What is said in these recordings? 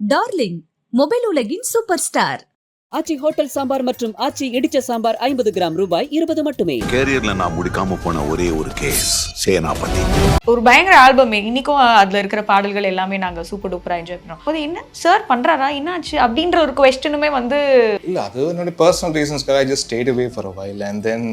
Darling mobile உலகின் super star Aachi hotel sambar மற்றும் ஆச்சி இடிச்ச சாம்பார் ஐம்பது கிராம் ரூபாய் இருபது மட்டுமே. கேரியர்ல நான் முடிக்காம போன ஒரே ஒரு கேஸ் சேனாபதி. ஒரு பயங்கர ஆல்பம் இன்னைக்கும் அதுல இருக்கிற பாடல்கள் எல்லாமே நாங்க சூப்பர் டூப்பரா என்ஜாய் பண்ணோம் அது என்ன? சார் பண்றாரா? என்னாச்சு அப்படின்ற ஒரு கொஸ்டினுமே வந்து இல்ல அது என்னோட personal ரீசன்ஸ்க்காக I just stayed away for a while and then.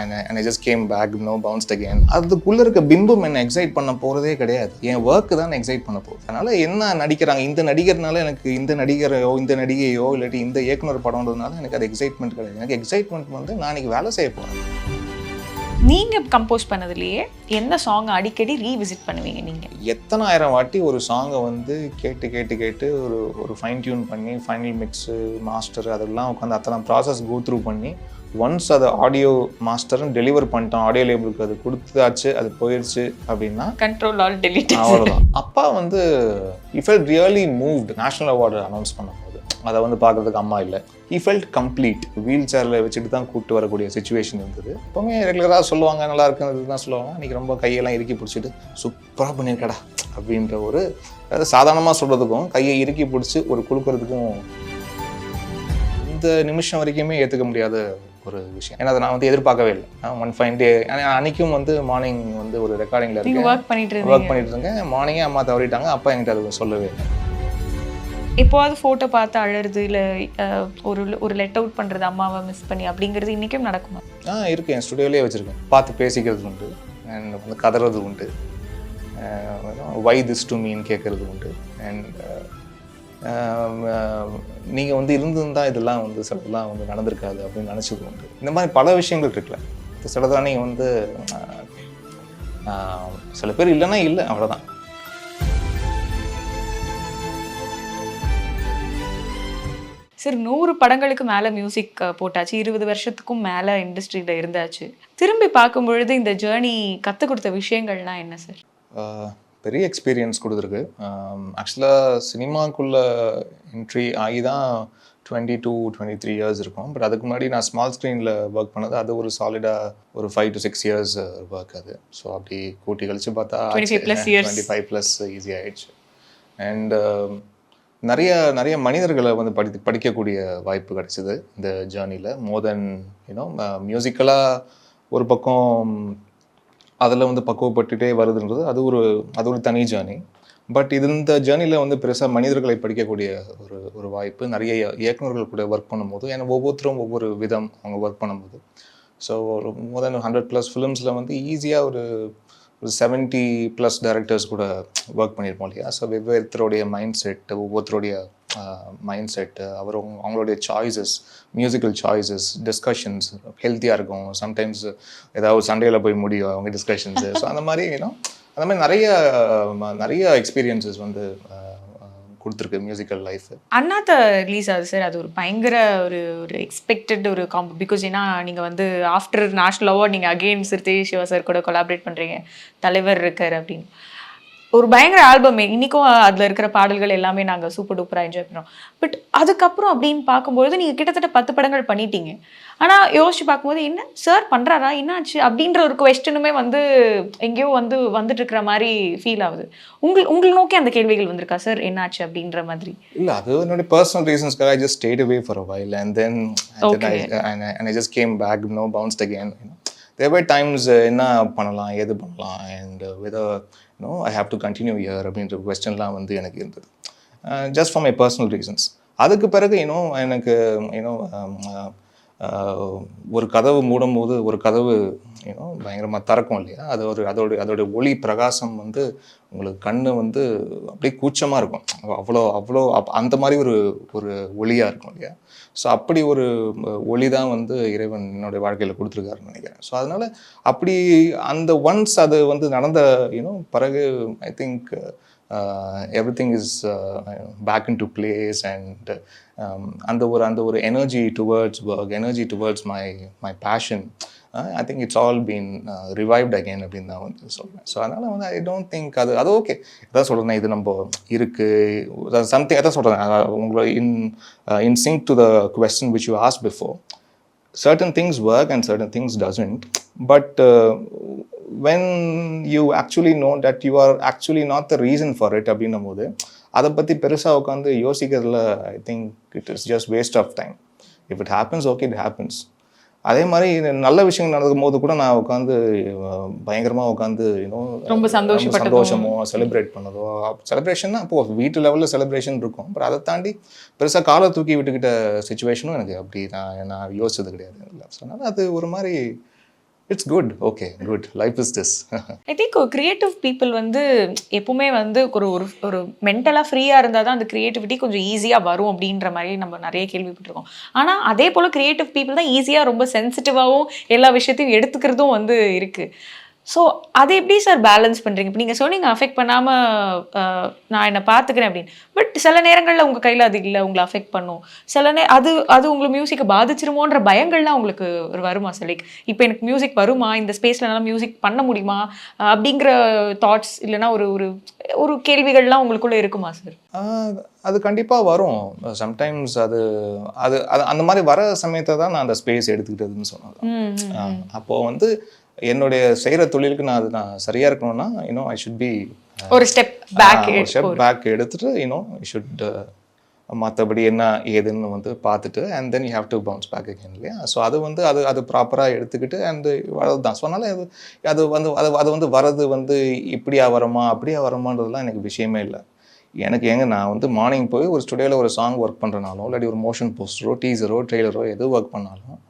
And I just came back no bounced again அதுக்குள்ள இருக்க பிம்பம் என்ன எக்ஸைட் பண்ண போறதே கிடையாது. என் ஒர்க் தான் எக்ஸைட் பண்ண போகுது அதனால என்ன நடிக்கிறாங்க? இந்த நடிகர்னால எனக்கு இந்த நடிகரையோ இந்த நடிகையோ இல்லாட்டி இந்த இயக்குனர் படம்ன்றதுனால எனக்கு அது எக்ஸைட்மெண்ட் கிடையாது. எனக்கு எக்ஸைட்மெண்ட் வந்து நான் இன்னைக்கு வேலை செய்ய போறேன். நீங்க கம்போஸ் பண்ணதுலயே எந்த சாங் அடிக்கடி ரீவிசிட் பண்ணுவீங்க நீங்க? எத்தனாயிரம் வாட்டி ஒரு சாங்கை வந்து கேட்டு கேட்டு கேட்டு ஒரு ஒரு ஃபைன் டியூன் பண்ணி ஃபைனல் மிக்ஸு மாஸ்டர் அதெல்லாம் உட்காந்து அத்தனை ப்ராசஸ் கோ த்ரூ பண்ணி ஒன்ஸ் அதை ஆடியோ மாஸ்டரும் டெலிவர் பண்ணிட்டோம் ஆடியோ லேபிளுக்கு அது கொடுத்தாச்சு அது போயிடுச்சு அப்படின்னா கண்ட்ரோல் ஆல் டெலிட் அவ்வளோதான் அப்பா வந்து he felt really moved national award announce பண்ணும்போது அதை வந்து பார்க்கறதுக்கு அம்மா இல்லை. He felt கம்ப்ளீட் வீல் சேரில் வச்சுட்டு தான் கூப்பிட்டு வரக்கூடிய சுச்சுவேஷன் இருந்தது. எப்பவுமே ரெகுலராக சொல்லுவாங்க நல்லா இருக்குன்னு தான் சொல்லுவாங்க. அன்றைக்கி ரொம்ப கையெல்லாம் இறுக்கி பிடிச்சிட்டு சூப்பராக பண்ணியிருக்கடா அப்படின்ற ஒரு அதாவது சாதாரணமாக சொல்கிறதுக்கும் கையை இறுக்கி பிடிச்சி ஒரு கொடுக்கறதுக்கும் இந்த நிமிஷம் வரைக்குமே ஏற்றுக்க முடியாத ஒரு விஷயம். ஏன்னா அதை நான் வந்து எதிர்பார்க்கவே இல்லை. ஒன் ஃபைன் டே அன்னைக்கும் வந்து மார்னிங் வந்து ஒரு ரெக்கார்டிங்கில் இருக்கேன். ஒர்க் பண்ணிட்டு இருந்தேன். மார்னிங்கே அம்மா தவறிட்டாங்க. அப்பா என்கிட்ட அது சொல்லவே இல்லை. எப்போவாது ஃபோட்டோ பார்த்து அழறது இல்லை ஒரு ஒரு லெட் அவுட் பண்ணுறது அம்மாவை மிஸ் பண்ணி அப்படிங்கிறது இன்றைக்கும் நடக்குமா? ஆ இருக்கு. என் ஸ்டுடியோலேயே வச்சுருக்கேன். பார்த்து பேசிக்கிறது உண்டு. அண்ட் வந்து கதறது உண்டு. வை திஸ் டு மீன் கேட்குறது உண்டு. அண்ட் நீங்கள் வந்து இருந்திருந்தால் இதெல்லாம் வந்து சிலதெல்லாம் வந்து நடந்திருக்காது அப்படின்னு நினச்சது உண்டு. இந்த மாதிரி பல விஷயங்கள் இருக்குல்ல. சிலதெல்லாம் நீங்கள் வந்து சில பேர் இல்லைன்னா இல்லை அவ்வளோதான் சார் நூறு படங்களுக்கு மேல மியூசிக் போட்டாச்சு. இருபது வருஷத்துக்கும் மேல இண்டஸ்ட்ரியில இருந்தாச்சு. திரும்பி பார்க்கும் பொழுது இந்த ஜேர்னி கத்து கொடுத்த விஷயங்கள்லாம் என்ன சார் பெரிய எக்ஸ்பீரியன்ஸ் கொடுத்துருக்கு. ஆக்சுவலாக சினிமாக்குள்ளே என்ட்ரி ஆகி தான் twenty two twenty three years இருக்கும். பட் அதுக்கு முன்னாடி நான் ஸ்மால் ஸ்க்ரீனில் ஒர்க் பண்ணது அது ஒரு சாலிடாக ஒரு five to six years work அது. ஸோ அப்படி கூட்டி கழிச்சு பார்த்தா 25 plus years. Twenty five plus easy ஆயிடுச்சு அண்ட் நிறைய நிறைய மனிதர்களை வந்து படி படிக்கக்கூடிய வாய்ப்பு கிடைச்சிது இந்த ஜேர்னியில் மோர் தென் யூனோ மியூசிக்கலாக ஒரு பக்கம் அதில் வந்து பக்குவப்பட்டுட்டே வருதுன்றது அது ஒரு அது ஒரு தனி ஜேர்னி பட் இது இந்த ஜேர்னியில் வந்து பெருசாக மனிதர்களை படிக்கக்கூடிய ஒரு ஒரு வாய்ப்பு. நிறைய இயக்குனர்கள் கூட ஒர்க் பண்ணும்போது ஏன்னா ஒவ்வொருத்தரும் ஒவ்வொரு விதம் அவங்க ஒர்க் பண்ணும்போது. ஸோ ஒரு மோர் தென் ஹண்ட்ரட் ப்ளஸ் ஃபிலிம்ஸில் வந்து ஈஸியாக ஒரு ஒரு செவன்ட்டி ப்ளஸ் டேரக்டர்ஸ் கூட ஒர்க் பண்ணியிருப்போம் இல்லையா? ஸோ வெவ்வேறுத்தருடைய மைண்ட் செட் ஒவ்வொருத்தருடைய மைண்ட் செட்டு அவர் அவங்களுடைய சாய்ஸஸ் மியூசிக்கல் சாய்ஸஸ் டிஸ்கஷன்ஸ் ஹெல்த்தியாக இருக்கும். சம்டைம்ஸ் ஏதாவது சண்டையில் போய் முடியும் அவங்க டிஸ்கஷன்ஸு ஸோ அந்த மாதிரி ஏன்னா அந்த மாதிரி நிறைய நிறைய எக்ஸ்பீரியன்சஸ் வந்து கொடுத்துருக்கு மியூசிக்கல் லைஃப் அண்ணாத்த ரிலீஸ் ஆகுது சார் அது ஒரு பயங்கர ஒரு ஒரு எக்ஸ்பெக்டட் ஒரு காம்போ பிகாஸ் ஏன்னா நீங்கள் வந்து ஆஃப்டர் நேஷ்னல் அவார்ட் நீங்கள் அகெயின் சிறுத்தை சிவா சார் கூட கொலாபரேட் பண்ணுறீங்க தலைவர் இருக்கார் அப்படின்னு. ஒரு பயங்கர ஆல்பம் இன்னைக்கும் அதில் இருக்கிற பாடல்கள் எல்லாமே நாங்கள் சூப்பர் டூப்பராக என்ஜாய் பண்ணோம் பட் அதுக்கப்புறம் அப்படின்னு பார்க்கும்பொழுது நீங்கள் கிட்டத்தட்ட பத்து படங்கள் பண்ணிட்டீங்க. ஆனால் யோசிச்சு பார்க்கும்போது என்ன? சார் பண்ணுறாரா என்னாச்சு? அப்படின்ற ஒரு கொஸ்டினுமே வந்து எங்கேயோ வந்து வந்துட்டு இருக்கிற மாதிரி ஃபீல் ஆகுது. உங்கள் உங்களை நோக்கி அந்த கேள்விகள் வந்திருக்கா? சார் என்னாச்சு? அப்படின்ற மாதிரி. இல்லை அது என்னோட personal ரீசன்ஸ்க்காக I just stayed away for a while and then I just came back no bounced again there by times என்ன பண்ணலாம் ஏது பண்ணலாம் and whether no I have to continue year அப்படின்ற கொஸ்டின்லாம் வந்து எனக்கு இருந்தது. Just for my personal reasons அதுக்கு பிறகு இன்னும் எனக்கு இன்னும் um, uh, ஒரு கதவு மூடும் போது ஒரு கதவு ஏன்னோ பயங்கரமாக திறக்கும் இல்லையா? அது ஒரு அதோடைய அதோட ஒளி பிரகாசம் வந்து உங்களுக்கு கண்ணு வந்து அப்படியே கூச்சமாக இருக்கும். அவ்வளோ அவ்வளோ அப்- அந்த மாதிரி ஒரு ஒரு ஒளியாக இருக்கும் இல்லையா? ஸோ அப்படி ஒரு ஒளி தான் வந்து இறைவன் என்னுடைய வாழ்க்கையில் கொடுத்துருக்காருன்னு நினைக்கிறேன். ஸோ அதனால அப்படி அந்த ஒன்ஸ் அது வந்து நடந்த யூனோ பிறகு I think everything is back in to place and அந்த ஒரு அந்த ஒரு energy towards work energy towards my my passion I think it's all been revived again அப்படின்னு தான் வந்து சொல்கிறேன் ஸோ அதனால் வந்து ஐ டோன்ட் திங்க் அது அது ஓகே அதான் சொல்கிறேன் இது நம்ம இருக்குது சம்திங் அதான் சொல்கிறேன் உங்களை in in sync to the question which you ask before certain things work and certain things doesn't. But uh, when you actually know that you are actually not the reason for it அப்படின்னும் போது அதை பற்றி பெருசாக உட்காந்து யோசிக்கிறதுல I think it is just waste of time if it happens okay it happens அதே மாதிரி நல்ல விஷயங்கள் நடக்கும் போது கூட நான் உட்காந்து பயங்கரமாக உட்காந்து ரொம்ப. சந்தோஷமோ செலிப்ரேட் பண்ணதோ செலிப்ரேஷன்னா அப்போ வீட்டு லெவலில் செலிப்ரேஷன் இருக்கும். பட் அதை தாண்டி பெருசாக காலை தூக்கி விட்டுக்கிட்ட சுச்சுவேஷனும் எனக்கு அப்படி நான் நான் யோசிச்சது கிடையாது. ஸோ அதனால் அது ஒரு மாதிரி it's good okay good life is this I think creative people வந்து எப்பவுமே வந்து ஒரு ஒரு ஒரு மென்டலாக ஃப்ரீயாக இருந்தால் தான் அந்த கிரியேட்டிவிட்டி கொஞ்சம் ஈஸியாக வரும் அப்படின்ற மாதிரி நம்ம நிறைய கேள்விப்பட்டிருக்கோம். ஆனால் அதே போல் கிரியேட்டிவ் பீப்புள் தான் ஈஸியாக ரொம்ப சென்சிட்டிவாகவும் எல்லா விஷயத்தையும் எடுத்துக்கிறதும் வந்து இருக்குது ஸோ அதை எப்படி சார் பேலன்ஸ் பண்ணுறீங்க இப்போ நீங்கள் சொன்னீங்க அஃபெக்ட் பண்ணாமல் நான் என்னை பார்த்துக்கிறேன் அப்படின்னு. பட் சில நேரங்களில் உங்கள் கையில் அது இல்லை உங்களை அஃபெக்ட் பண்ணும். சில நே அது அது உங்களை மியூசிக்கை பாதிச்சிருமோன்ற பயங்கள்லாம் உங்களுக்கு ஒரு வருமா சார் லைக் இப்போ எனக்கு மியூசிக் வருமா? இந்த ஸ்பேஸில் என்னால் மியூசிக் பண்ண முடியுமா? அப்படிங்கிற தாட்ஸ் இல்லைன்னா ஒரு ஒரு ஒரு கேள்விகள்லாம் உங்களுக்குள்ளே இருக்குமா சார் அது கண்டிப்பாக வரும். சம்டைம்ஸ் அது அது அது அந்த மாதிரி வர சமயத்தை தான் நான் அந்த ஸ்பேஸ் எடுத்துக்கிட்டதுன்னு சொன்னேன். அப்போது வந்து என்னுடைய செய்கிற தொழிலுக்கு நான் அது நான் சரியாக இருக்கணும்னா you know I should be ஒரு ஸ்டெப் பேக் ஸ்டெப் பேக் எடுத்துட்டு யூனோ ஷுட் மற்றபடி என்ன ஏதுன்னு வந்து பார்த்துட்டு and then you have to bounce back again இல்லையா? ஸோ அது வந்து அது அது ப்ராப்பராக எடுத்துக்கிட்டு அண்ட் தான் ஸோ அதனால அது அது வந்து அது அது வந்து வரது வந்து இப்படியா வரமா அப்படியா வரமான்றதுலாம் எனக்கு விஷயமே இல்லை. எனக்கு எங்க நான் வந்து மார்னிங் போய் ஒரு ஸ்டுடியோவில் ஒரு சாங் ஒர்க் பண்ணுறனாலும் இல்லாட்டி ஒரு மோஷன் போஸ்டரோ டீசரோ ட்ரெய்லரோ எது ஒர்க் பண்ணாலும்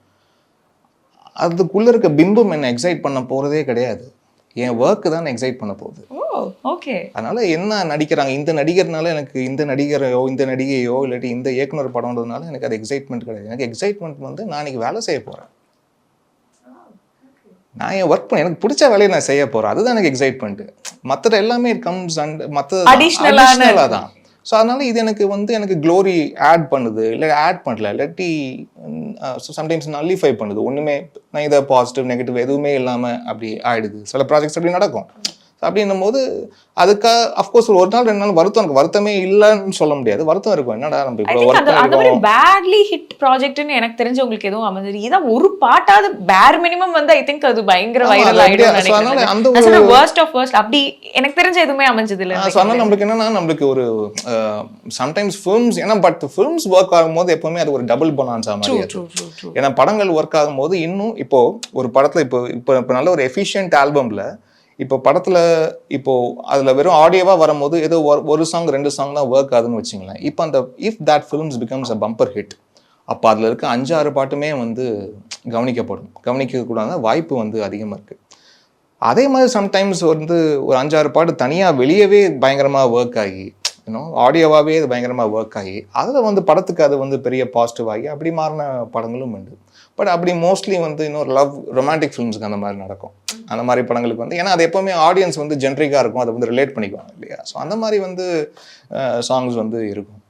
அதுக்குள்ளே இருக்க பிம்பம் என்னை எக்ஸைட் பண்ண போகிறதே கிடையாது. என் ஒர்க்கு தான் எக்ஸைட் பண்ண போகுது. ஓ ஓகே அதனால என்ன நடிக்கிறாங்க? இந்த நடிகர்னால எனக்கு இந்த நடிகரையோ இந்த நடிகையோ இல்லாட்டி இந்த இயக்குனர் படம்ன்றதுனால எனக்கு அது எக்ஸைட்மெண்ட் கிடையாது. எனக்கு எக்ஸைட்மெண்ட் வந்து நான் இன்னைக்கு வேலை செய்ய போறேன். நான் என் ஒர்க் பண்ண எனக்கு பிடிச்ச வேலையை நான் செய்ய போறேன். அதுதான் எனக்கு எக்ஸைட்மெண்ட் மற்ற எல்லாமே கம்ஸ் அண்ட் மற்ற Additional-ஆன- தான். ஸோ அதனால் இது எனக்கு வந்து எனக்கு க்ளோரி ஆட் பண்ணுது. இல்லை ஆட் பண்ணல. இல்லாட்டி சம்டைம்ஸ் நல்லிஃபை பண்ணுது. ஒன்றுமே நான் இதை பாசிட்டிவ் நெகட்டிவ் எதுவுமே இல்லாமல் அப்படி ஆகிடுது சில ப்ராஜெக்ட்ஸ் அப்படி நடக்கும். அப்படின்னும் போது அதுக்காக அஃப்கோர்ஸ் ஒரு நாள் ரெண்டு நாள் வருத்தம் எனக்கு வருத்தமே இல்லைன்னு சொல்ல முடியாது. வருத்தம் இருக்கும். என்னடா நம்ம பண்ணிருக்கோம் பேட்லி ஹிட் ப்ராஜெக்ட்னு எனக்கு தெரிஞ்சு உங்களுக்கு எதுவும் அமைஞ்சது இதான் ஒரு பாட்டாவது பேர் மினிமம் வந்து ஐ திங்க் அது பயங்கர வைரல் ஆயிடும் அந்த ஒரு- வேர்ஸ்ட் ஆஃப் வேர்ஸ்ட் அப்படி எனக்கு தெரிஞ்ச எதுவுமே அமைஞ்சது இல்ல. ஸோ அதனால நம்மளுக்கு என்னன்னா நம்மளுக்கு ஒரு சம்டைம்ஸ் ஃபிலிம்ஸ் ஏன்னா பட் ஃபிலிம்ஸ் ஒர்க் ஆகும்போது எப்பவுமே அது ஒரு டபுள் பொனான்ஸா மாதிரி. ஏன்னா படங்கள் ஒர்க் ஆகும்போது இன்னும் இப்போ ஒரு படத்துல இப்போ இப்போ இப்போ நல்ல ஒரு எஃபிஷியன்ட் ஆல்பம்ல இப்போ படத்தில் இப்போது அதில் வெறும் ஆடியோவாக வரும்போது ஏதோ ஒரு- ஒரு சாங் ரெண்டு சாங் தான் ஒர்க் ஆகுதுன்னு வச்சுங்களேன். இப்போ அந்த if that films becomes a bumper hit அப்போ அதில் இருக்க அஞ்சாறு பாட்டுமே வந்து கவனிக்கப்படும். கவனிக்கக்கூடாத வாய்ப்பு வந்து அதிகமாக இருக்குது அதே மாதிரி சம்டைம்ஸ் வந்து ஒரு அஞ்சாறு பாட்டு தனியாக வெளியவே பயங்கரமாக ஒர்க் ஆகி இன்னும் ஆடியோவாகவே அது பயங்கரமாக ஒர்க் ஆகி அதில் வந்து படத்துக்கு அது வந்து பெரிய பாசிட்டிவ் ஆகி அப்படி மாறின படங்களும் உண்டு. பட் அப்படி மோஸ்ட்லி வந்து இன்னொரு லவ் ரொமான்டிக் ஃபிலிம்ஸுக்கு அந்த மாதிரி நடக்கும். அந்த மாதிரி படங்களுக்கு வந்து ஏன்னா அது எப்போவுமே ஆடியன்ஸ் வந்து ஜென்ரிக்காக இருக்கும் அதை வந்து ரிலேட் பண்ணிக்குவாங்க இல்லையா? ஸோ அந்த மாதிரி வந்து சாங்ஸ் வந்து இருக்கும்.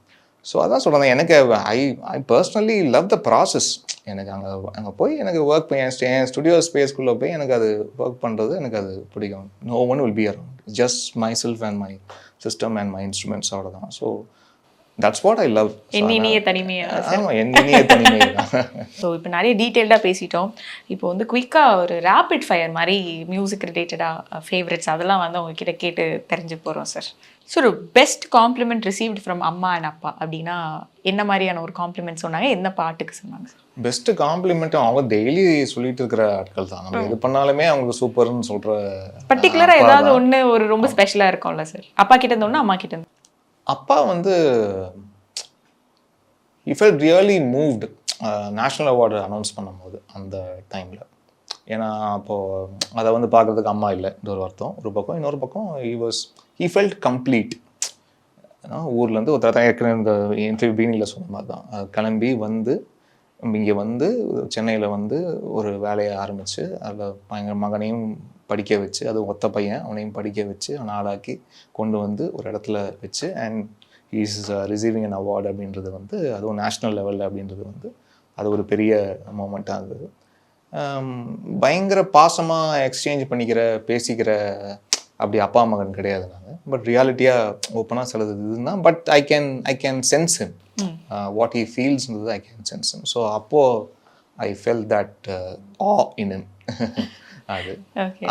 ஸோ அதான் சொல்கிறேன் எனக்கு I I personally love the process எனக்கு அங்கே அங்கே போய் எனக்கு ஒர்க் என் ஸ்டுடியோ ஸ்பேஸ்க்குள்ளே போய் எனக்கு அது ஒர்க் பண்ணுறது எனக்கு அது பிடிக்கும். No one will be around just myself and my system and my இன்ஸ்ட்ருமெண்ட்ஸோட தான் so that's what I love என் இனிய தனிமையா ஆமாம் என் இனிய தனிமை தான். ஸோ இப்போ நிறைய டீட்டெயில்டாக பேசிட்டோம். இப்போ வந்து குயிக்காக ஒரு ரேபிட் ஃபயர் மாதிரி மியூசிக் ரிலேட்டடாக ஃபேவரட்ஸ் அதெல்லாம் வந்து உங்ககிட்ட கேட்டு தெரிஞ்சு போகிறோம் சார் ஸோ ஒரு பெஸ்ட் காம்ப்ளிமெண்ட் ரிசீவ்ட் ஃப்ரம் அம்மா அண்ட் அப்பா அப்படின்னா என்ன மாதிரியான ஒரு காம்ப்ளிமெண்ட் சொன்னாங்க? என்ன பாட்டுக்கு சொன்னாங்க சார் பெஸ்ட் காம்ப்ளிமெண்ட் அவங்க டெய்லி சொல்லிட்டு இருக்கிற ஆட்கள் தான். நம்ம எது பண்ணாலுமே அவங்களுக்கு சூப்பர்னு சொல்ற பர்டிகுலராக ஏதாவது. ஒன்று ஒரு ரொம்ப ஸ்பெஷலாக இருக்கும்ல சார் அப்பா கிட்ட இருந்து ஒன்று அம்மா கிட்ட இருந்து அப்பா வந்து he felt really moved national award announce பண்ணும்போது அந்த டைமில் ஏன்னா அப்போது அதை வந்து பார்க்குறதுக்கு அம்மா இல்லை. இது ஒரு அர்த்தம் ஒரு பக்கம் இன்னொரு பக்கம் he was he felt complete ஏன்னா ஊர்லேருந்து ஒரு தான் ஏற்கனவே இந்த இன்டர்வியூ பீனியில் சொன்ன மாதிரி தான். கிளம்பி வந்து இங்கே வந்து சென்னையில் வந்து ஒரு வேலையை ஆரம்பித்து அதில் எங்கள் மகனையும் படிக்க வச்சு அது ஒத்த பையன் அவனையும் படிக்க வச்சு அவனை ஆளாக்கி கொண்டு வந்து ஒரு இடத்துல வச்சு and is receiving an award அப்படின்றது வந்து அதுவும் நேஷ்னல் லெவலில் அப்படின்றது வந்து அது ஒரு பெரிய மூமெண்ட்டாக இருந்தது. பயங்கர பாசமாக எக்ஸ்சேஞ்ச் பண்ணிக்கிற பேசிக்கிற அப்படி அப்பா மகன் கிடையாது நான். பட் ரியாலிட்டியாக ஓப்பனாக சிலது இதுதான். But I can I can sense him what he ஃபீல்ஸ்ன்றது I can sense him so அப்போது I felt that uh in him. அது.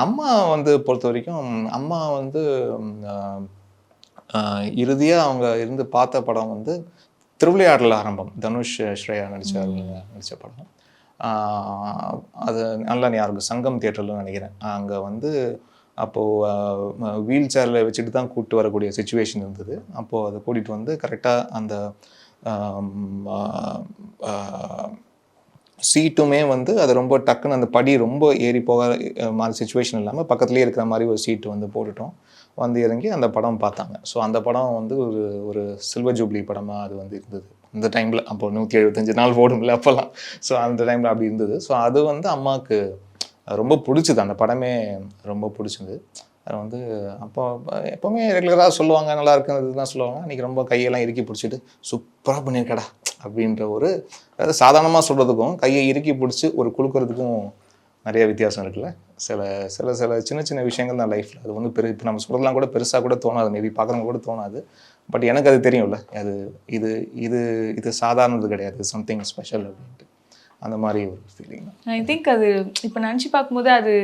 அம்மா வந்து பொறுத்த வரைக்கும் அம்மா வந்து இறுதியாக அவங்க இருந்து பார்த்த படம் வந்து திருவிளையாடல் ஆரம்பம். தனுஷ் ஸ்ரேயா நடிச்ச நடித்த படம். அது நல்லா ஞாபகம் சங்கம் தியேட்டரில் நினைக்கிறேன் அங்கே வந்து அப்போது வீல் சேரில் வச்சுட்டு தான் கூப்பிட்டு வரக்கூடிய சுச்சுவேஷன் இருந்தது. அப்போது அதை கூட்டிகிட்டு வந்து கரெக்டாக அந்த சீட்டுமே வந்து அது ரொம்ப டக்குன்னு அந்த படி ரொம்ப ஏறி போக மாதிரி சுச்சுவேஷன் இல்லாமல் பக்கத்துலேயே இருக்கிற மாதிரி ஒரு சீட்டு வந்து போட்டுட்டோம். வந்து இறங்கி அந்த படம் பார்த்தாங்க. ஸோ அந்த படம் வந்து ஒரு ஒரு சில்வர் ஜூப்ளி படமாக அது வந்து இருந்தது. அந்த டைமில் அப்போ நூற்றி எழுபத்தஞ்சு நாள் ஓடும்ல அப்போல்லாம் ஸோ அந்த டைமில் அப்படி இருந்தது. ஸோ அது வந்து அம்மாவுக்கு ரொம்ப பிடிச்சிது. அந்த படமே ரொம்ப பிடிச்சிது. அது வந்து அப்போ எப்போவுமே ரெகுலராக சொல்லுவாங்க நல்லா இருக்குன்னு சொல்லுவாங்க. அன்றைக்கி ரொம்ப கையெல்லாம் இறுக்கி பிடிச்சிட்டு சூப்பராக பண்ணியிருக்கடா. அப்படின்ற ஒரு சாதாரணமாக சொல்கிறதுக்கும் கையை இறுக்கி பிடிச்சி ஒரு குழுக்கிறதுக்கும் நிறைய வித்தியாசம் இருக்குல்ல? சில சில சில சின்ன சின்ன விஷயங்கள் தான் லைஃப்பில் அது வந்து பெரு இப்போ நம்ம சொல்கிறதுலாம் கூட பெருசாக கூட தோணாது. மேபி பார்க்குறவங்க கூட தோணாது. பட் எனக்கு அது தெரியும்ல. அது இது இது இது சாதாரணது கிடையாது. சம்திங் ஸ்பெஷல் அப்படின்ட்டு. அந்த மாதிரி ஒரு ஃபீலிங் ஐ திங்க் அது இப்போ நினச்சி பார்க்கும்போது அது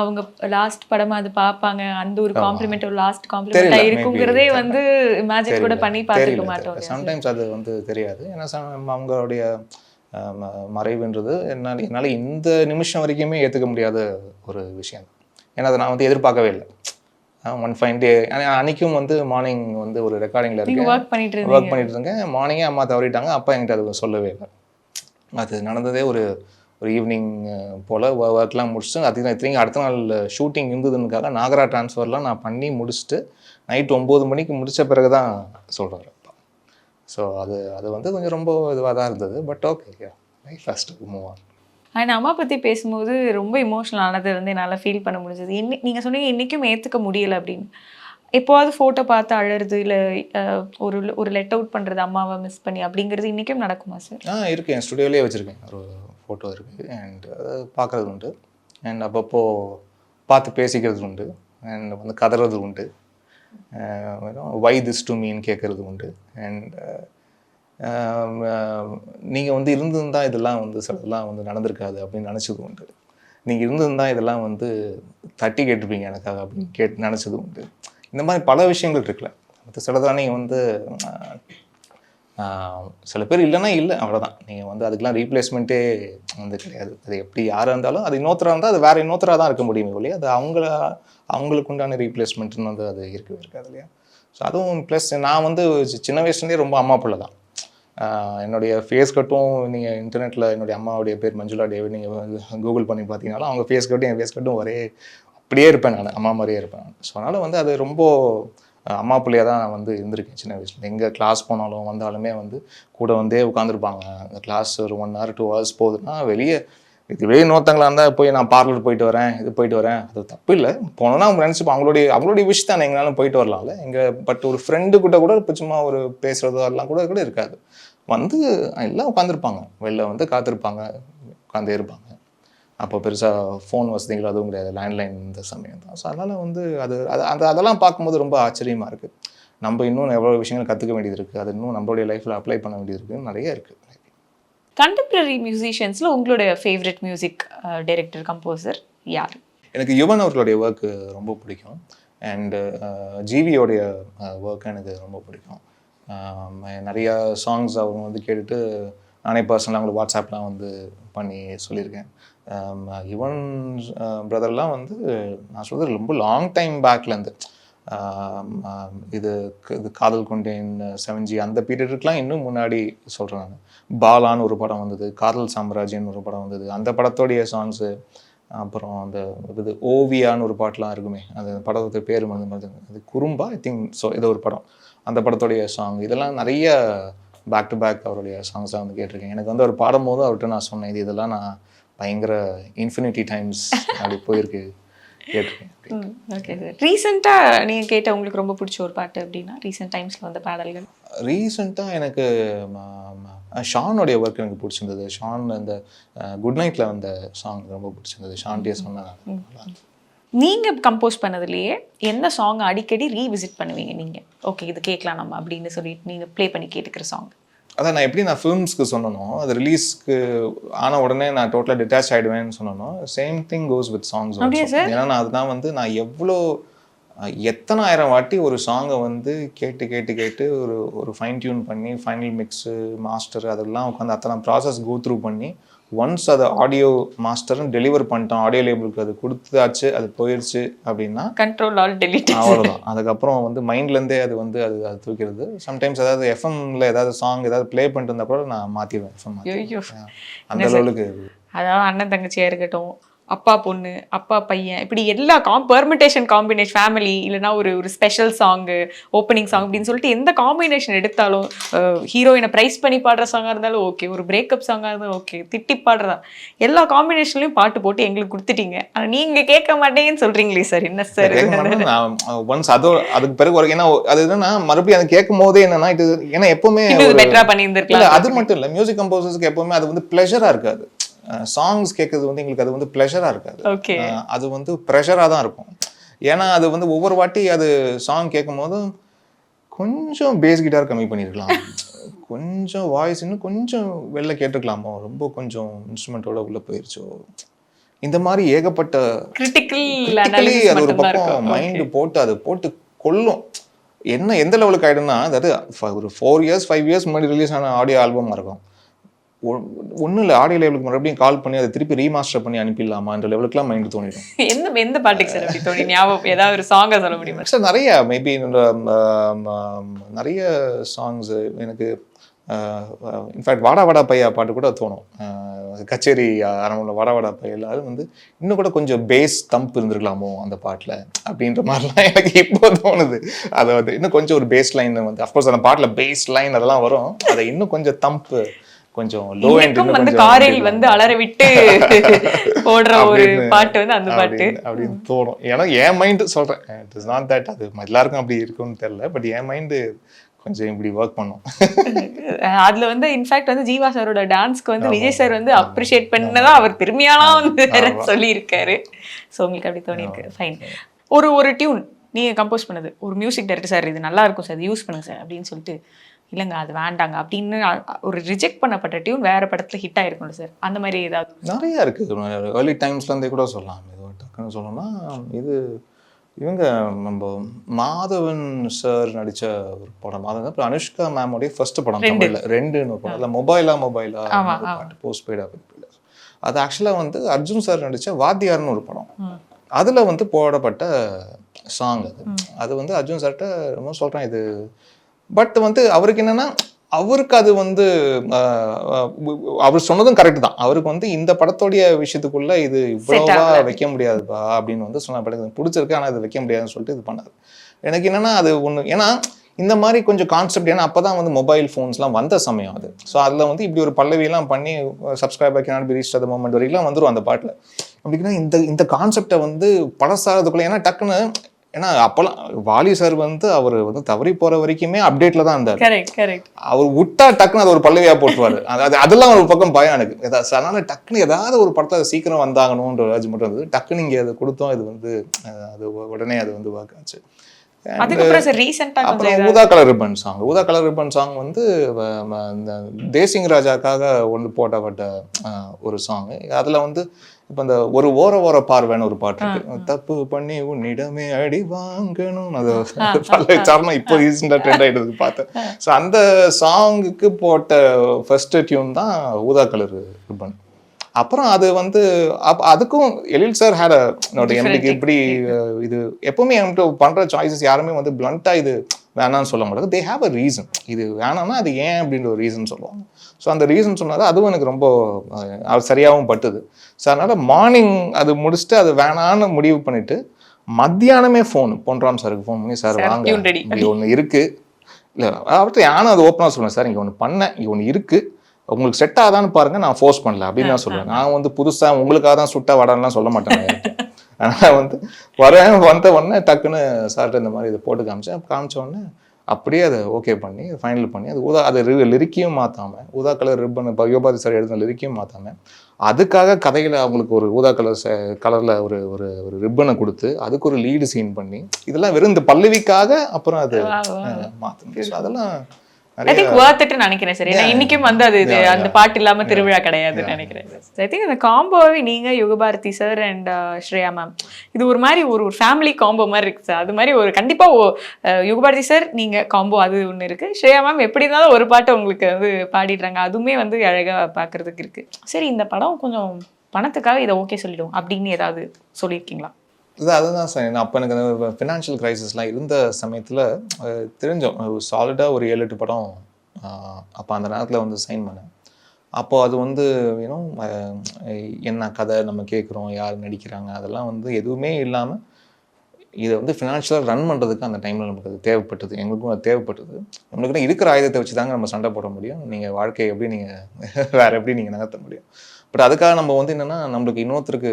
அவங்க லாஸ்ட் படமா அது பார்ப்பாங்க. அந்த ஒரு காம்ப்ளிமெண்ட் ஒரு லாஸ்ட் காம்ப்ளிமெண்டா இருக்குங்கிறதே வந்து இமேஜின் கூட பண்ணி பார்த்துருக்க மாட்டோம். சம்டைம்ஸ் அது வந்து தெரியாது. ஏன்னா அவங்களுடைய மறைவுன்றது என்னால் என்னால் இந்த நிமிஷம் வரைக்குமே ஏற்றுக்க முடியாத ஒரு விஷயம். ஏன்னா அதை நான் வந்து எதிர்பார்க்கவே இல்லை. ஒன் ஃபைன் டே அன்னைக்கும் வந்து மார்னிங் வந்து ஒரு ரெக்கார்டிங்கில் இருக்கேன். ஒர்க் பண்ணிட்டு ஒர்க் பண்ணிட்டு இருக்கேன் மார்னிங்கே அம்மா தவறிட்டாங்க. அப்பா என்கிட்ட அது சொல்லவே இல்லை. அது நடந்ததே ஒரு ஒரு ஈவினிங் போல் ஒர்க்லாம் முடிச்சுட்டு அதுக்கு இத்தனைக்கும் அடுத்த நாள் ஷூட்டிங் இருந்ததுனுக்காக நாகரா ட்ரான்ஸ்ஃபர்லாம் நான் பண்ணி முடிச்சுட்டு நைட் ஒம்பது மணிக்கு முடிச்ச பிறகு தான் சொல்கிறாரு அப்பா. ஸோ அது அது வந்து கொஞ்சம் ரொம்ப இதுவாக தான் இருந்தது but okay life first move on and அம்மா பற்றி பேசும்போது ரொம்ப இமோஷனல் ஆனது வந்து என்னால் ஃபீல் பண்ண முடிஞ்சது. இன்னி நீங்கள் சொன்னீங்க இன்றைக்கும் ஏற்றுக்க முடியல அப்படின்னு. எப்போவாவது ஃபோட்டோ பார்த்து அழறது இல்லை ஒரு ஒரு லெட் அவுட் பண்ணுறது அம்மாவை மிஸ் பண்ணி அப்படிங்கிறது இன்றைக்கும் நடக்குமா சார் ஆ இருக்குது என் ஸ்டுடியோலேயே வச்சுருக்கேன். ஒரு ஃபோட்டோ இருக்குது அண்ட் பார்க்குறது உண்டு. அண்ட் அப்பப்போ பார்த்து பேசிக்கிறது உண்டு. அண்ட் வந்து கதறது உண்டு. வை திஸ் டு மீன் கேட்குறது உண்டு. அண்ட் நீங்கள் வந்து இருந்திருந்தால் இதெல்லாம் வந்து சிலதெல்லாம் வந்து நடந்திருக்காது அப்படின்னு நினச்சது உண்டு. நீங்கள் இருந்திருந்தா இதெல்லாம் வந்து தட்டி கேட்டிருப்பீங்க எனக்காக அப்படின்னு கேட் நினச்சது உண்டு. இந்த மாதிரி பல விஷயங்கள் இருக்குல்ல. மற்ற சிலதெல்லாம் நீங்கள் வந்து சில பேர் இல்லைன்னா இல்லை அவ்வளோதான் நீங்கள் வந்து அதுக்கெலாம் ரீப்ளேஸ்மெண்ட்டே வந்து கிடையாது. அது எப்படி யாராக இருந்தாலும் அது இன்னொருத்தராக இருந்தால் அது வேறு இன்னொருத்தராக தான் இருக்க முடியுமே ஒழிய அது அவங்கள அவங்களுக்கு உண்டான ரீப்ளேஸ்மெண்ட்னு வந்து அது இருக்கவே இருக்காது இல்லையா? ஸோ அதுவும் ப்ளஸ் நான் வந்து சி- சின்ன வயசுலேருந்தே ரொம்ப அம்மா பிள்ளை தான். என்னுடைய ஃபேஸ் கட்டும் நீங்கள் இன்டர்நெட்டில் என்னுடைய அம்மாவுடைய பேர் மஞ்சுளா டேவிட் நீங்கள் கூகுள் பண்ணி பார்த்தீங்கன்னாலும் அவங்க ஃபேஸ் கட்டும் என் ஃபேஸ் கட்டும் ஒரே அப்படியே இருப்பேன் நான். அம்மா மாதிரியே இருப்பேன் ஸோ அதனால் வந்து அது ரொம்ப அம்மா பிள்ளையாக தான் நான் வந்து இருந்திருக்கேன் சின்ன வயசில். எங்கே கிளாஸ் போனாலும் வந்தாலுமே வந்து கூட வந்தே உட்காந்துருப்பாங்க அந்த கிளாஸ் ஒரு ஒன் ஹவர் டூ ஹவர்ஸ் போகுதுன்னா வெளியே இதுவே இன்னொருத்தங்களா இருந்தால் போய் நான் பார்லர் போயிட்டு வரேன் இது போயிட்டு வரேன். அது தப்பு இல்லை. போனோன்னா அவங்க நினச்சிப்போம் அவங்களுடைய அவங்களுடைய விஷ் தானே எங்களாலும் போயிட்டு வரலாம்ல. எங்கள் பட் ஒரு ஃப்ரெண்டு கூட கூட இப்போ சும்மா ஒரு பேசுகிறதோ அதெல்லாம் கூட கூட இருக்காது. வந்து எல்லாம் உட்காந்துருப்பாங்க வெளில வந்து காத்திருப்பாங்க. உட்காந்தே இருப்பாங்க. அப்போ பெருசாக ஃபோன் வசதிகள் அதுவும் கிடையாது லேண்ட்லைன் இந்த சமயம் தான். ஸோ அதனால் வந்து அது அது அந்த அதெல்லாம் பார்க்கும்போது ரொம்ப ஆச்சரியமாக இருக்குது நம்ம இன்னும் எவ்வளோ விஷயங்கள் கற்றுக்க வேண்டியது இருக்குது அது இன்னும் நம்மளுடைய லைஃப்பில் அப்ளை பண்ண வேண்டியது இருக்குன்னு நிறைய இருக்குது கண்டெம்பரரி மியூசிஷியன்ஸில் உங்களுடைய ஃபேவரட் மியூசிக் டைரக்டர் கம்போசர் யார்? எனக்கு யுவன் அவர்களுடைய ஒர்க்கு ரொம்ப பிடிக்கும். அண்டு ஜிவியோடைய ஒர்க் எனக்கு ரொம்ப பிடிக்கும். ஆம், நிறையா சாங்ஸ் அவங்க வந்து கேட்டுட்டு நானே பர்சனலாக அவங்களுக்கு வாட்ஸ்அப்லாம் வந்து பண்ணி சொல்லியிருக்கேன். யுவன் பிரதர்லாம் வந்து நான் சொல்கிறது ரொம்ப லாங் டைம் பேக்லேருந்து இது இது காதல் கொண்டேன் செவன்ஜி அந்த பீரியடுக்கெலாம் இன்னும் முன்னாடி சொல்கிறேன் நான். பாலான்னு ஒரு படம் வந்தது காதல் சாம்ராஜ்யன்னு ஒரு படம் வந்தது. அந்த படத்தோடைய சாங்ஸு அப்புறம் அந்த இது ஓவியான்னு ஒரு பாட்டெலாம் இருக்குமே அந்த படத்தோட பேர் வந்து மறந்து- அது குறும்பா ஐ திங்க் ஸோ ஏதோ ஒரு படம். அந்த படத்தோடைய சாங் இதெல்லாம் நிறைய பேக் டு பேக் அவருடைய சாங்ஸாக வந்து கேட்டிருக்கேன். எனக்கு வந்து அவர் பாடும்போது அவர்கிட்ட நான் சொன்னேன் இது இதெல்லாம் நான் பயங்கர இன்ஃபினிட்டி டைம்ஸ் அப்படி போயிருக்கு. கேட்டிருக்கேன். ஓகே சார் ரீசெண்டாக நீங்கள் கேட்ட உங்களுக்கு ரொம்ப பிடிச்ச ஒரு பாட்டு அப்படின்னா ரீசெண்ட் டைம்ஸில் வந்த பாடல்கள். ரீசெண்டாக எனக்கு ஷானுடைய ஒர்க் எனக்கு பிடிச்சிருந்தது. ஷான் அந்த குட் நைட்டில் வந்த சாங் ரொம்ப பிடிச்சிருந்தது. ஷான்டியே சொன்னேன். நீங்கள் கம்போஸ் பண்ணதுலேயே எந்த சாங் அடிக்கடி ரீவிசிட் பண்ணுவீங்க நீங்கள் ஓகே இது கேட்கலாம் நம்ம அப்படின்னு சொல்லிட்டு நீங்கள் ப்ளே பண்ணி கேட்டுக்கிற சாங் அதான் நான் எப்படி நான் ஃபிலிம்ஸ்க்கு சொன்னனோ அது ரிலீஸ்க்கு ஆன உடனே நான் டோட்டலாக டிட்டாச் ஆகிடுவேன்னு சொன்னனோ same thing goes with songs? ஏன்னா நான் அதுதான் வந்து நான் எவ்வளோ அஹ், எத்தனாயிரம் வாட்டி ஒரு சாங்கை வந்து கேட்டு கேட்டு கேட்டு ஒரு ஒரு ஃபைன் டியூன் பண்ணி ஃபைனல் மிக்ஸு மாஸ்டர் அதெல்லாம் உட்காந்து அத்தனை ப்ராசஸ் கோ த்ரூ பண்ணி ஒன்ஸ் அதை ஆடியோ மாஸ்டரும் டெலிவர் பண்ணிட்டோம் ஆடியோ லேபிளுக்கு அது கொடுத்தாச்சு அது போயிடுச்சு அப்படின்னா கண்ட்ரோல் ஆல் டெலிட் அவ்வளோதான் அதுக்கப்புறம் வந்து மைண்ட்லேருந்தே அது வந்து அது அது தூக்கிறது. சம்டைம்ஸ் ஏதாவது எஃப்எம்ல ஏதாவது சாங் ஏதாவது ப்ளே பண்ணிட்டு இருந்தா கூட நான் மாற்றிடுவேன் எஃப்எம் அந்த லெவலுக்கு. அதாவது அண்ணன் தங்கச்சியா இருக்கட்டும். அப்பா பொண்ணு அப்பா பையன் இப்படி எல்லா காம் பெர்மிட்டேஷன் காம்பினேஷன் ஃபேமிலி இல்லைன்னா ஒரு ஒரு ஸ்பெஷல் சாங்கு ஓப்பனிங் சாங் அப்படின்னு சொல்லிட்டு எந்த காம்பினேஷன் எடுத்தாலும் ஹீரோயினை ப்ரைஸ் பண்ணி பாடுற சாங்காக இருந்தாலும் ஓகே ஒரு பிரேக்கப் சாங்காக இருந்தாலும் ஓகே திட்டி பாடுறதா. எல்லா காம்பினேஷன்லையும் பாட்டு போட்டு எங்களுக்கு கொடுத்துட்டீங்க. ஆனால் நீங்கள் கேட்க மாட்டேங்கன்னு சொல்கிறீங்களே சார் என்ன சார் ஒன்ஸ் அதோ அதுக்கு பிறகு ஒரு ஏன்னா அது என்னன்னா மறுபடியும் அதை கேட்கும் போதே என்னன்னா இது ஏன்னா எப்பவுமே இன்னும் ஒரு- பெட்டரா இல்ல பண்ணியிருந்திருக்கலாம். அது மட்டும் இல்ல மியூசிக் கம்போசர்ஸ்க்கு எப்பவுமே அது வந்து ப்ளஷரா இருக்காது. சாங்ஸ் கேட்கறது வந்து எங்களுக்கு அது வந்து ப்ளஷரா இருக்காது. அது வந்து ப்ரெஷராக தான் இருக்கும். ஏன்னா அது வந்து ஒவ்வொரு வாட்டி அது சாங் கேட்கும் போது கொஞ்சம் பேஸ் கிட்டார் கம்மி பண்ணியிருக்கலாம் கொஞ்சம் வாய்ஸ் இன்னும் கொஞ்சம் வெளில கேட்டுருக்கலாமோ? ரொம்ப கொஞ்சம் இன்ஸ்ட்ருமெண்ட்டோட உள்ள போயிருச்சோ? இந்த மாதிரி ஏகப்பட்ட கிரிட்டிக்கல் அது ஒரு பக்கம் மைண்டு போட்டு அது போட்டு கொல்லும் என்ன எந்த லெவலுக்கு ஆயிடும்னா அதாவது ஒரு ஃபோர் இயர்ஸ் ஃபைவ் இயர்ஸ் முன்னாடி ரிலீஸ் ஆன ஆடியோ ஆல்பமாக இருக்கும். ஒன்றும் இல்லை ஆடியோ லெவலுக்கு மறுபடியும் கால் பண்ணி அதை திருப்பி ரீமாஸ்டர் பண்ணி அனுப்பிடலாமான்ற லெவலுக்குலாம் மைண்டு தோணிடும். எந்த எந்த பாட்டுக்கு சார் அப்படி தோணி? ஞாபகம் ஏதாவது ஒரு சாங்கா சொல்ல முடியுமா? சார் நிறைய மேபி நிறைய சாங்ஸ் எனக்கு இன்ஃபேக்ட் வாடா வாடா பையா பாட்டு கூட தோணும். கச்சேரி அரங்கில் வாடா வாடா பையில அது வந்து இன்னும் கூட கொஞ்சம் பேஸ் தம்ப் இருந்திருக்கலாமோ அந்த பாட்டில் அப்படின்ற மாதிரிலாம் எனக்கு இப்போ தோணுது. அதை வந்து இன்னும் கொஞ்சம் ஒரு பேஸ் லைன் வந்து அஃப்கோர்ஸ் அந்த பாட்டில் பேஸ் லைன் அதெல்லாம் வரும். அதை இன்னும் கொஞ்சம் தம்ப் கொஞ்சம் லோ எண்ட் வந்து காரில் வந்து அலற விட்டு போடுற ஒரு பாட்டு வந்து அந்த பாட்டு. அப்படின்னு தோணும். ஏன்னா என் மைண்டு சொல்றேன். இட் இஸ் நாட் தட் அது எல்லாருக்கும் அப்படி இருக்கும்னு தெரியல பட் என் மைண்டு கொஞ்சம் இப்படி ஒர்க் பண்ணும். அதுல வந்து இன்ஃபேக்ட் வந்து ஜீவா சாரோட டான்ஸ்க்கு வந்து விஜய் சார் வந்து அப்ரிஷியேட் பண்ணதா அவர் பெருமையாலாம் வந்து சொல்லியிருக்காரு. ஸோ உங்களுக்கு அப்படி தோணியிருக்கு. ஃபைன் ஒரு ஒரு டியூன் நீங்க கம்போஸ் பண்ணது. ஒரு மியூசிக் டைரக்டர் சார் இது நல்லா இருக்கும் சார் யூஸ் பண்ணுங்க சார் அப்படின்னு சொல்லிட்டு இல்லைங்க அது வேண்டாங்க. அப்படின்னு ஒரு ரிஜெக்ட் பண்ணப்பட்ட டியூன் வேற படத்துல ஹிட் ஆயிருக்கும்ல சார் அந்த மாதிரி ஏதாவது நிறைய இருக்கு. ஏர்லி டைம்ஸ்லேருந்தே கூட சொல்லலாம். இது டக்குன்னு சொல்லணும்னா இது இவங்க நம்ம மாதவன் சார் நடிச்ச ஒரு படம். மாதவன் அப்புறம் அனுஷ்கா மேமோடைய ஃபர்ஸ்ட் படம். தமிழ்ல. ரெண்டுன்னு ஒரு படம். அதில் மொபைலா மொபைலா. பாட்டு போஸ்ட் பெய்டா அது ஆக்சுவலாக வந்து அர்ஜுன் சார் நடிச்ச வாத்தியார்னு ஒரு படம். அதில் வந்து போடப்பட்ட சாங் அது. அது வந்து அர்ஜுன் சார்கிட்ட ரொம்ப சொல்கிறேன் இது பட் வந்து அவருக்கு என்னன்னா அவருக்கு அது வந்து அவர் சொன்னதும் கரெக்ட் தான். அவருக்கு வந்து இந்த படத்தோடைய விஷயத்துக்குள்ள இது இவ்வளவா. வைக்க முடியாதுப்பா அப்படின்னு வந்து சொன்ன படம் எனக்கு பிடிச்சிருக்கு. ஆனால் இது வைக்க முடியாதுன்னு சொல்லிட்டு இது பண்ணாரு. எனக்கு என்னன்னா அது ஒன்று ஏன்னா இந்த மாதிரி கொஞ்சம் கான்செப்ட் ஏன்னா அப்பதான் வந்து மொபைல் ஃபோன்ஸ்லாம் வந்த சமயம் அது. ஸோ அதில் வந்து இப்படி ஒரு பல்லவியெல்லாம் பண்ணி சப்ஸ்கிரைபர் கேனாட் பி ரீச் அந்த மூமெண்ட் வரைக்கும் வந்துரும் அந்த பாட்டில். அப்படின்னா இந்த இந்த கான்செப்டை வந்து பழசாகிறதுக்குள்ள ஏன்னா டக்குன்னு ஏன்னா அப்போல்லாம் வாலி சார் வந்து அவர் வந்து தவறி போற வரைக்குமே அப்டேட்ல தான் இருந்தார். அவர் விட்டா டக்குன்னு அது ஒரு பல்லவியா போட்டுருவாரு. அது அது- அதெல்லாம் ஒரு பக்கம் பயம் எனக்கு. ஏதாவது அதனால டக்குன்னு ஏதாவது ஒரு படத்தை சீக்கிரம் வந்தாகணும்ன்ற ராஜ் மட்டும் இருந்தது. டக்குன்னு இங்கே அதை கொடுத்தோம். இது வந்து அது உடனே அது வந்து கொஞ்சம் அப்புறம் ஊதா கலர் ரிப்பன் சாங் ஊதா கலர் ரிப்பன் சாங் வந்து தேசிங் ராஜாக்காக ஒன்று போட்டப்பட்ட ஒரு சாங் அதுல வந்து இப்போ இந்த ஒரு ஓர ஓர பார்வைன்னு ஒரு பாட்டு இருக்கு. தப்பு பண்ணி உன்னிடமே அடி வாங்கணும் அது பல சரணம் இப்போ ரீசெண்டாக ட்ரெண்ட் ஆயிடுது பார்த்தேன். ஸோ அந்த சாங்குக்கு போட்ட ஃபர்ஸ்ட் டியூன் தான் ஊதா கலர் ரிப்பன் அப்புறம் அது வந்து அப் அதுக்கும் எழில் சார் ஹேட் என்னோட எம்டிக்கு இப்படி இது எப்பவுமே என்கிட்ட பண்ற சாய்ஸஸ் யாருமே வந்து பிளண்டா இது வேணாம்னு சொல்ல மாட்டாங்க தே ஹேவ் அ ரீசன் இது வேணாம்னா அது ஏன் அப்படின்ற ஒரு ரீசன் சொல்லுவாங்க. ஸோ அந்த ரீசன் சொன்னது அதுவும் எனக்கு ரொம்ப அது சரியாகவும் பட்டுது. ஸோ அதனால மார்னிங் அது முடிச்சுட்டு அது வேணான்னு முடிவு பண்ணிட்டு மத்தியானமே ஃபோன் பொன்ராம் சாருக்கு ஃபோன் பண்ணி சார் வாங்க. tune ready." இப்படி ஒன்று இருக்கு. இல்லை அவர்கிட்ட யானும் அது ஓப்பனாக சொல்லுவேன் சார் இங்கே ஒன்று பண்ணேன். இங்கே ஒன்று இருக்கு. உங்களுக்கு செட் ஆதான்னு பாருங்க. நான் ஃபோர்ஸ் பண்ணல. அப்படின்னு தான் சொல்லுவேன். நான் வந்து புதுசா உங்களுக்காக தான் சுட்ட வடன்லாம் சொல்ல மாட்டேன். அதனால வந்து வரேன் வந்த உடனே டக்குன்னு சார்கிட்ட இந்த மாதிரி இதை போட்டு காமிச்சேன். காமிச்ச உடனே அப்படியே அதை ஓகே பண்ணி ஃபைனல் பண்ணி அது ஊதா அது லிரிக்கையும் மாத்தாம ஊதா கலர் ரிப்பன் யோபாதி சார் எழுதின லிரிக்கையும் மாத்தாம அதுக்காக கதையில அவங்களுக்கு ஒரு ஊதா கலர் கலர்ல ஒரு ஒரு ஒரு ரிப்பனை கொடுத்து அதுக்கு ஒரு லீடு சீன் பண்ணி இதெல்லாம் வெறும் இந்த பல்லவிக்காக அப்புறம் அது ஸோ அதெல்லாம் ஐ திங்க் வர்த் நினைக்கிறேன் சார். ஏன்னா. இன்னைக்கும் வந்து அது இது அந்த. பாட்டு இல்லாம திருவிழா கிடையாதுன்னு Yeah. நினைக்கிறேன். ஐ திங்க் இந்த காம்போவே நீங்க Yugabharathi sir and Shreya ma'am இது ஒரு மாதிரி ஒரு ஒரு ஃபேமிலி காம்போ மாதிரி இருக்கு சார் அது மாதிரி ஒரு கண்டிப்பா யுகபாரதி சார் நீங்க காம்போ அது ஒண்ணு இருக்கு. ஸ்ரேயா மேம் எப்படி இருந்தாலும் ஒரு பாட்டு உங்களுக்கு வந்து பாடிடுறாங்க. அதுவுமே வந்து அழகா பாக்குறதுக்கு இருக்கு. சரி இந்த படம் கொஞ்சம் பணத்துக்காக இதை ஓகே சொல்லிடுவோம். அப்படின்னு ஏதாவது சொல்லியிருக்கீங்களா? இது அதுதான் சார் நான் அப்போ எனக்கு அந்த ஃபினான்ஷியல் க்ரைசிஸ்லாம் இருந்த சமயத்தில் தெரிஞ்சோம். சாலிடாக ஒரு ஏழு எட்டு படம் அப்போ அந்த நேரத்தில் வந்து சைன் பண்ணேன். அப்போ அது வந்து வேணும் என்ன கதை நம்ம கேட்குறோம் யார் நடிக்கிறாங்க அதெல்லாம் வந்து எதுவுமே இல்லாமல் இதை வந்து ஃபினான்ஷியலாக ரன் பண்ணுறதுக்கு அந்த டைமில் நமக்கு அது தேவைப்பட்டது. எங்களுக்கும் அது தேவைப்பட்டது. நம்மளுக்கு இருக்கிற ஆயுதத்தை வச்சு தாங்க நம்ம சண்டை போட முடியும். நீங்கள் வாழ்க்கையை எப்படி நீங்கள் வேறு எப்படி நீங்கள் நகர்த்த முடியும். பட் அதுக்காக நம்ம வந்து என்னென்னா நம்மளுக்கு இன்னொருத்தருக்கு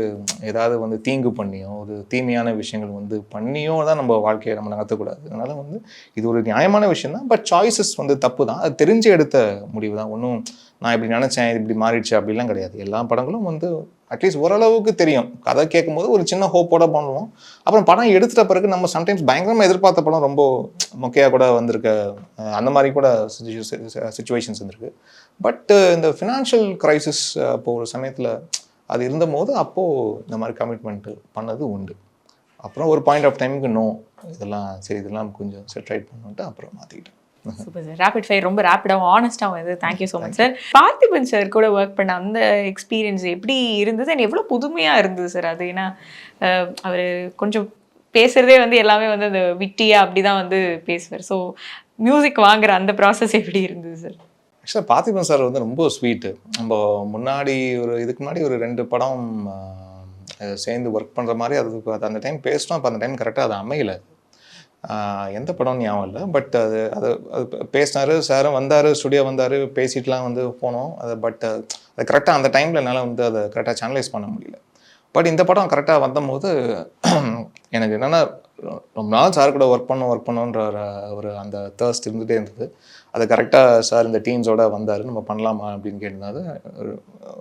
ஏதாவது வந்து தீங்கு பண்ணியோ ஒரு தீமையான விஷயங்கள் வந்து பண்ணியோ தான் நம்ம வாழ்க்கையை நம்ம நகர்த்தக்கூடாது. அதனால வந்து இது ஒரு நியாயமான விஷயம் தான். பட் சாய்ஸஸ் வந்து தப்பு தான். அது தெரிஞ்சு எடுத்த முடிவு தான். ஒன்றும் நான் இப்படி நினச்சேன் இப்படி மாறிடுச்சு அப்படிலாம் கிடையாது. எல்லா படங்களும் வந்து அட்லீஸ்ட் ஓரளவுக்கு தெரியும். கதை கேட்கும்போது ஒரு சின்ன ஹோப்போட பண்ணுவோம். அப்புறம் படம் எடுத்துட்ட பிறகு நம்ம சம்டைம்ஸ் பயங்கரமாக எதிர்பார்த்த படம் ரொம்ப மொக்கையாக கூட வந்திருக்க அந்த மாதிரி கூட சுச்சுவேஷன்ஸ் இருந்திருக்கு. பட் uh, இந்த ஃபினான்ஷியல் க்ரைசிஸ் uh, அப்போ ஒரு சமயத்தில் அது இருந்தபோது அப்போது இந்த மாதிரி கமிட்மெண்ட் பண்ணது உண்டு. அப்புறம் ஒரு பாயிண்ட் ஆஃப் டைமுக்கு நோ இதெல்லாம் சரி இதெல்லாம் கொஞ்சம் செட்ரைட் பண்ணிட்டு அப்புறம் மாற்றிக்கிட்டேன் சூப்பர் சார் ரேபிட் ஃபயர் ரொம்ப ரேப்பிடாகவும் ஆனஸ்டாகவும் வந்து thank you so much sir Parthiban sir கூட ஒர்க் பண்ண அந்த எக்ஸ்பீரியன்ஸ் எப்படி இருந்தது? அண்ட் எவ்வளோ புதுமையாக இருந்தது சார் அது ஏன்னா அவர் கொஞ்சம் பேசுறதே வந்து எல்லாமே வந்து அந்த விட்டியா அப்படி தான் வந்து பேசுவார். ஸோ மியூசிக் வாங்குற அந்த ப்ராசஸ் எப்படி இருந்தது சார் ஆக்சுவலாக பார்த்திபன் சார் வந்து ரொம்ப ஸ்வீட்டு நம்ம முன்னாடி ஒரு இதுக்கு முன்னாடி ஒரு ரெண்டு படம் சேர்ந்து ஒர்க் பண்ணுற மாதிரி அது அந்த டைம் பேசினோம். அப்போ அந்த டைம் கரெக்டாக அது அமையல. எந்த படம் ஞாபகம் இல்லை. பட் அது அது அது பேசினாரு சாரும் வந்தார் ஸ்டுடியோ வந்தார் பேசிட்டுலாம் வந்து போனோம். அது பட் அது கரெக்டாக அந்த டைமில் என்னால் வந்து அதை கரெக்டாக சேனலைஸ் பண்ண முடியல. பட் இந்த படம் கரெக்டாக வந்தபோது எனக்கு என்னென்னா ரொம்ப நாள் சார் கூட ஒர்க் பண்ணும் ஒர்க் பண்ணுன்ற ஒரு- ஒரு அந்த தேர்ஸ்ட் இருந்துகிட்டே இருந்தது. அது கரெக்டாக சார் இந்த டீம்ஸோட வந்தார் நம்ம பண்ணலாமா அப்படின்னு கேட்டிருந்தாது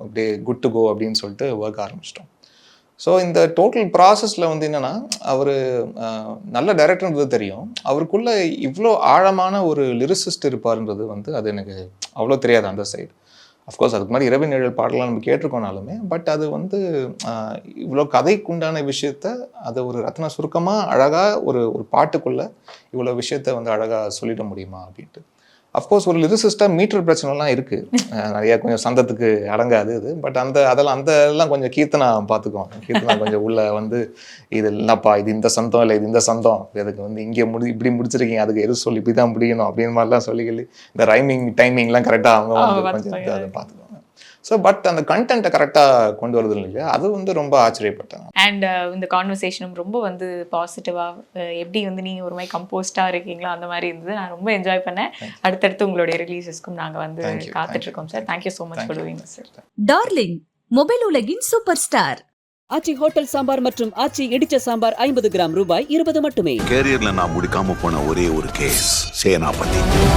அப்படியே குட் டு கோ அப்படின்னு சொல்லிட்டு ஒர்க் ஆரம்பிச்சிட்டோம். ஸோ இந்த டோட்டல் ப்ராசஸில் வந்து என்னென்னா அவர் நல்ல டைரக்டர்ன்றது தெரியும். அவருக்குள்ளே இவ்வளோ ஆழமான ஒரு லிரிசிஸ்ட் இருப்பார்ன்றது வந்து அது எனக்கு அவ்வளோ தெரியாது அந்த சைடு அஃப்கோர்ஸ் அதுக்கு மாதிரி இரவு நிழல் பாடலாம் நம்ம கேட்டிருக்கோனாலுமே பட் அது வந்து இவ்வளோ கதைக்குண்டான விஷயத்த அதை ஒரு ரத்ன சுருக்கமாக அழகாக ஒரு ஒரு பாட்டுக்குள்ளே இவ்வளோ விஷயத்த வந்து அழகாக சொல்லிட முடியுமா அப்படின்ட்டு. அஃப்கோர்ஸ் ஒரு லிரிசிஸ்டாக மீட்டர் பிரச்சனைலாம் இருக்குது நிறைய கொஞ்சம் சந்தத்துக்கு அடங்காது இது. பட் அந்த அதெல்லாம் அந்த எல்லாம் கொஞ்சம் கீர்த்தனா பார்த்துக்குவாங்க கீர்த்தனா கொஞ்சம் உள்ள வந்து இது என்னப்பா இது இந்த சந்தம் இல்லை இது இந்த சந்தம். இதுக்கு வந்து இங்கே முடி இப்படி முடிச்சிருக்கீங்க அதுக்கு எது சொல்லி இப்படி தான் முடியணும் அப்படின்னு மாதிரிலாம் சொல்லி இந்த ரைமிங் டைமிங்லாம் கரெக்டாக அவங்க கொஞ்சம். அதை பார்த்துக்குவாங்க ஸோ பட் அந்த கண்டென்ட்டை கரெக்டாக கொண்டு வரது இல்லையா? அது வந்து ரொம்ப ஆச்சரியப்பட்டேன் அண்ட் இந்த கான்வர்சேஷனும் ரொம்ப வந்து பாசிட்டிவாக எப்படி வந்து நீங்கள் ஒரு மாதிரி கம்போஸ்டாக இருக்கீங்களோ அந்த மாதிரி இருந்தது. நான் ரொம்ப என்ஜாய் பண்ணேன். அடுத்தடுத்து உங்களுடைய ரிலீசஸ்க்கும் நாங்கள் வந்து. இருக்கோம் sir thank you so much. Doing sir darling mobile உலகின் super star Aachi hotel sambar மற்றும் ஆச்சி இடிச்ச சாம்பார் ஐம்பது கிராம் ரூபாய் இருபது மட்டுமே. கேரியர்ல நான் முடிக்காம போன ஒரே ஒரு கேஸ் சேனாபதி.